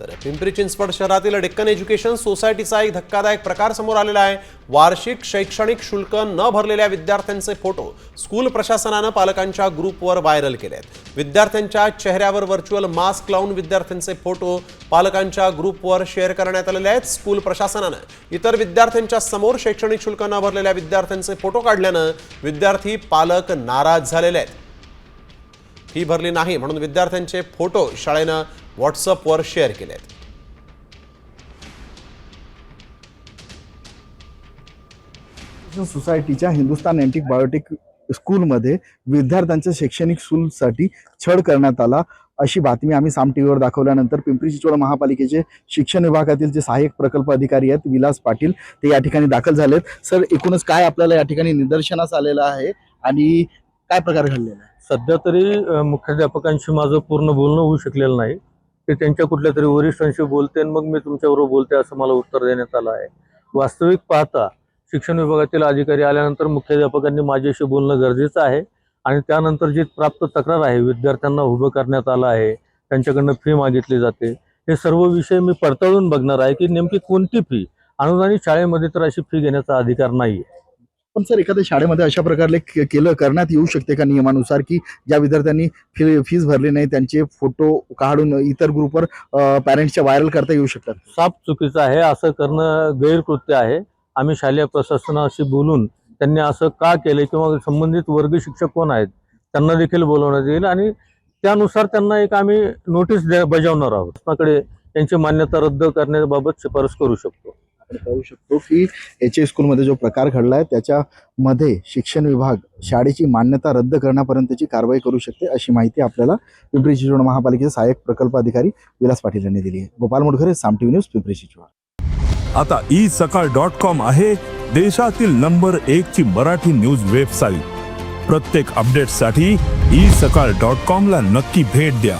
तर पिंपरी चिंचवड शहरातील डेक्कन एज्युकेशन सोसायटीचा एक धक्कादायक प्रकार समोर आलेला आहे. वार्षिक शैक्षणिक शुल्क न भरलेल्या विद्यार्थ्यांचे फोटो स्कूल प्रशासनानं पालकांच्या ग्रुपवर व्हायरल केले आहेत विद्यार्थ्यांच्या चेहऱ्यावर व्हर्च्युअल मास्क लावून विद्यार्थ्यांचे फोटो पालकांच्या ग्रुपवर शेअर करण्यात आलेले आहेत. स्कूल प्रशासनानं इतर विद्यार्थ्यांच्या समोर शैक्षणिक शुल्क न भरलेल्या विद्यार्थ्यांचे फोटो काढल्यानं विद्यार्थी पालक नाराज झालेले आहेत. फी भरली नाही म्हणून विद्यार्थ्यांचे फोटो शाळेनं व्हॉट्सअपवर शेअर केलेत. सोसायटीच्या हिंदुस्तान अँटिक बायोटेक स्कूलमध्ये विद्यार्थ्यांच्या शैक्षणिक शुल्कसाठी छळ करण्यात आला. अशी बातमी आम्ही साम टीव्हीवर दाखवल्यानंतर पिंपरी चिंचवड महापालिकेचे शिक्षण विभागातील जे सहाय्यक प्रकल्प अधिकारी आहेत विलास पाटील ते या ठिकाणी दाखल झालेत. सर एकूणच काय आपल्याला या ठिकाणी निदर्शनास आलेलं आहे? आणि काय प्रकार घडलेला आहे? सध्या तरी अ, मुख्याध्यापकांशी माझं पूर्ण बोलणं होऊ शकलेलं नाही. ते त्यांच्या कुठल्या तरी वरिष्ठांशी बोलते आणि मग मी तुमच्याबरोबर बोलते असं मला उत्तर देण्यात आलं आहे. वास्तविक पाहता शिक्षण विभागातील अधिकारी आल्यानंतर मुख्याध्यापकांनी माझ्याशी बोलणं गरजेचं आहे आणि त्यानंतर जी प्राप्त तक्रार आहे विद्यार्थ्यांना उभं करण्यात आलं आहे त्यांच्याकडनं फी मागितली जाते. हे सर्व विषय मी पडताळून बघणार आहे की नेमकी कोणती फी? अनुदानित शाळेमध्ये तर अशी फी घेण्याचा अधिकार नाही आहे पण सर एखाद्या शाळेमध्ये अशा प्रकारे के- केलं करण्यात येऊ शकते का नियमानुसार? की ज्या विद्यार्थ्यांनी फी फीज भरली नाही त्यांचे फोटो काढून इतर ग्रुपवर पॅरेंट्सच्या व्हायरल करता येऊ शकतात? साफ चुकीचं आहे असं करणं गैरकृत्य आहे. आम्ही शालेय प्रशासनाशी बोलून त्यांनी असं का केलं किंवा संबंधित वर्ग शिक्षक कोण आहेत त्यांना देखील बोलवण्यात येईल आणि त्यानुसार त्यांना एक आम्ही नोटीस द्या- बजावणार आहोत. त्यांची मान्यता रद्द करण्याबाबत शिफारस करू शकतो. आपण पाहू शकतो की एच ए स्कूलमध्ये जो प्रकार घडला आहे त्याच्यामध्ये शिक्षण विभाग शाळेची मान्यता रद्द करण्यापर्यंतची कारवाई करू शकते अशी माहिती आपल्याला पिंपरी चिंचवड महापालिकेचे सहाय्यक प्रकल्प अधिकारी विलास पाटील यांनी दिली आहे. Gopal Mudghare Saam TV news Pimpri Chinchwad. आता ई सकाळ डॉट कॉम आहे देशातील नंबर एक ची मराठी न्यूज वेबसाईट. प्रत्येक अपडेटसाठी ई सकाळ डॉट कॉम ला नक्की भेट द्या.